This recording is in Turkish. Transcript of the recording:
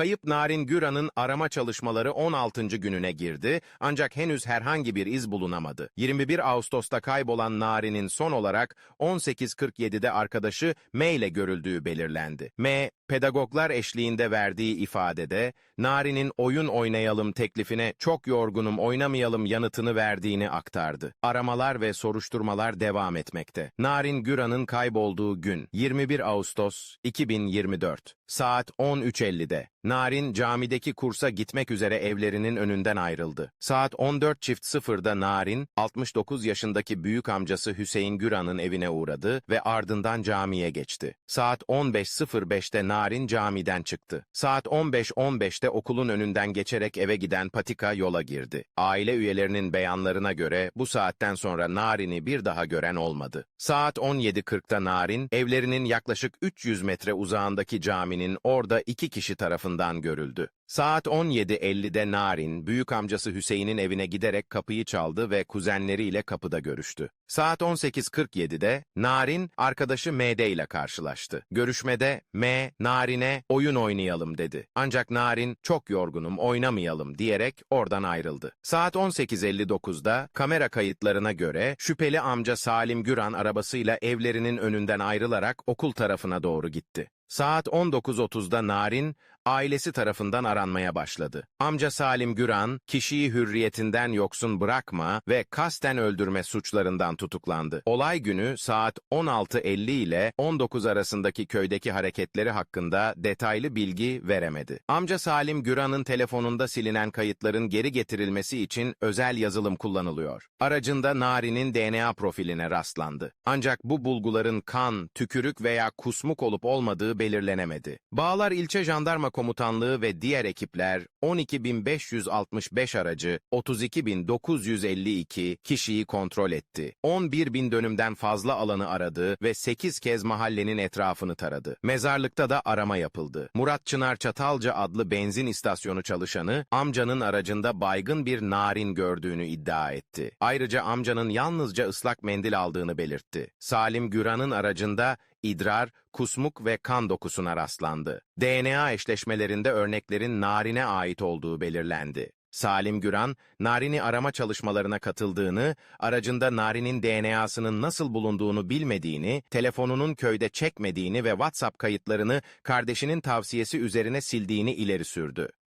Kayıp Narin Güran'ın arama çalışmaları 16. gününe girdi ancak henüz herhangi bir iz bulunamadı. 21 Ağustos'ta kaybolan Narin'in son olarak 18.47'de arkadaşı M ile görüldüğü belirlendi. M, pedagoglar eşliğinde verdiği ifadede Narin'in oyun oynayalım teklifine çok yorgunum oynamayalım yanıtını verdiğini aktardı. Aramalar ve soruşturmalar devam etmekte. Narin Güran'ın kaybolduğu gün 21 Ağustos 2024 saat 13.50'de Narin camideki kursa gitmek üzere evlerinin önünden ayrıldı. Saat 14 çift sıfırda Narin 69 yaşındaki büyük amcası Hüseyin Güran'ın evine uğradı ve ardından camiye geçti. Saat 15.05'te Narin camiden çıktı. Saat 15.15'te okulun önünden geçerek eve giden patika yola girdi. Aile üyelerinin beyanlarına göre bu saatten sonra Narin'i bir daha gören olmadı. Saat 17.40'da Narin, evlerinin yaklaşık 300 metre uzağındaki caminin orada iki kişi tarafından görüldü. Saat 17.50'de Narin, büyük amcası Hüseyin'in evine giderek kapıyı çaldı ve kuzenleriyle kapıda görüştü. Saat 18.47'de Narin, arkadaşı MD ile karşılaştı. Görüşmede M, Narin'e oyun oynayalım dedi. Ancak Narin, çok yorgunum oynamayalım diyerek oradan ayrıldı. Saat 18.59'da kamera kayıtlarına göre şüpheli amca Salim Güran arabasıyla evlerinin önünden ayrılarak okul tarafına doğru gitti. Saat 19.30'da Narin, ailesi tarafından aranmaya başladı. Amca Salim Güran, kişiyi hürriyetinden yoksun bırakma ve kasten öldürme suçlarından tutuklandı. Olay günü saat 16.50 ile 19 arasındaki köydeki hareketleri hakkında detaylı bilgi veremedi. Amca Salim Güran'ın telefonunda silinen kayıtların geri getirilmesi için özel yazılım kullanılıyor. Aracında Narin'in DNA profiline rastlandı. Ancak bu bulguların kan, tükürük veya kusmuk olup olmadığı belirlenemedi. Bağlar İlçe Jandarma Komutanlığı ve diğer ekipler 12.565 aracı 32.952 kişiyi kontrol etti. 11.000 dönümden fazla alanı aradı ve 8 kez mahallenin etrafını taradı. Mezarlıkta da arama yapıldı. Murat Çınar Çatalca adlı benzin istasyonu çalışanı amcanın aracında baygın bir narin gördüğünü iddia etti. Ayrıca amcanın yalnızca ıslak mendil aldığını belirtti. Salim Güran'ın aracında idrar, kusmuk ve kan dokusuna rastlandı. DNA eşleşmelerinde örneklerin narine ait olduğu belirlendi. Salim Güran, Narin'i arama çalışmalarına katıldığını, aracında Narin'in DNA'sının nasıl bulunduğunu bilmediğini, telefonunun köyde çekmediğini ve WhatsApp kayıtlarını kardeşinin tavsiyesi üzerine sildiğini ileri sürdü.